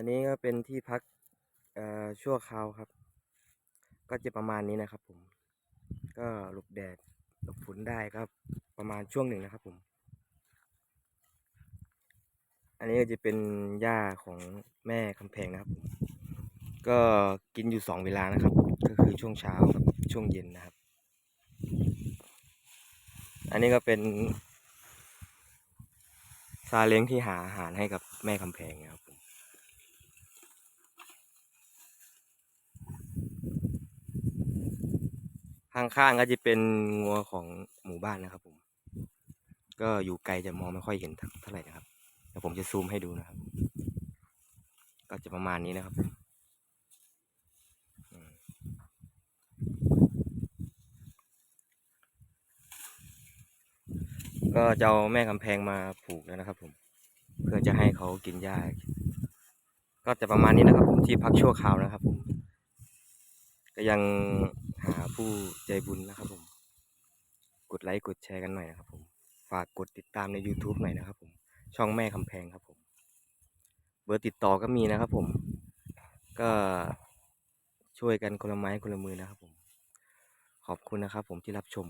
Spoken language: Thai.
อันนี้ก็เป็นที่พักชั่วคราวครับ ก็จะประมาณนี้นะครับผม ก็หลบแดดหลบฝนได้ครับ ประมาณช่วงหนึ่งนะครับผม อันนี้ก็จะเป็นหญ้าของแม่คำแพงนะครับผมก็กินอยู่สองเวลานะครับ ก็คือช่วงเช้ากับช่วงเย็นนะครับ อันนี้ก็เป็นซาเล้งที่หาอาหารให้กับแม่คำแพงนะครับผม ข้างๆก็จะเป็นงัวของหมู่บ้านนะครับ ผม ก็อยู่ไกลจะมองไม่ค่อยเห็นเท่าไหร่นะครับเดี๋ยวผมจะซูมให้ดูนะครับ ก็จะประมาณนี้นะครับก็จะเอาแม่กำแพงมาผูกแล้วนะครับ ผม เพื่อจะให้เขากินหญ้าก็จะประมาณนี้นะครับ ผมที่พักชั่วคราวนะครับ ผม ก็ยัง ผู้ใจบุญนะครับผม กดไลค์กดแชร์กันหน่อยนะครับผม ฝากกดติดตามใน YouTube หน่อยนะครับผม ช่องแม่คำแพงครับผม เบอร์ติดต่อก็มีนะครับผม ก็ช่วยกันคนละไม้คนละมือนะครับผม ขอบคุณนะครับผมที่รับชม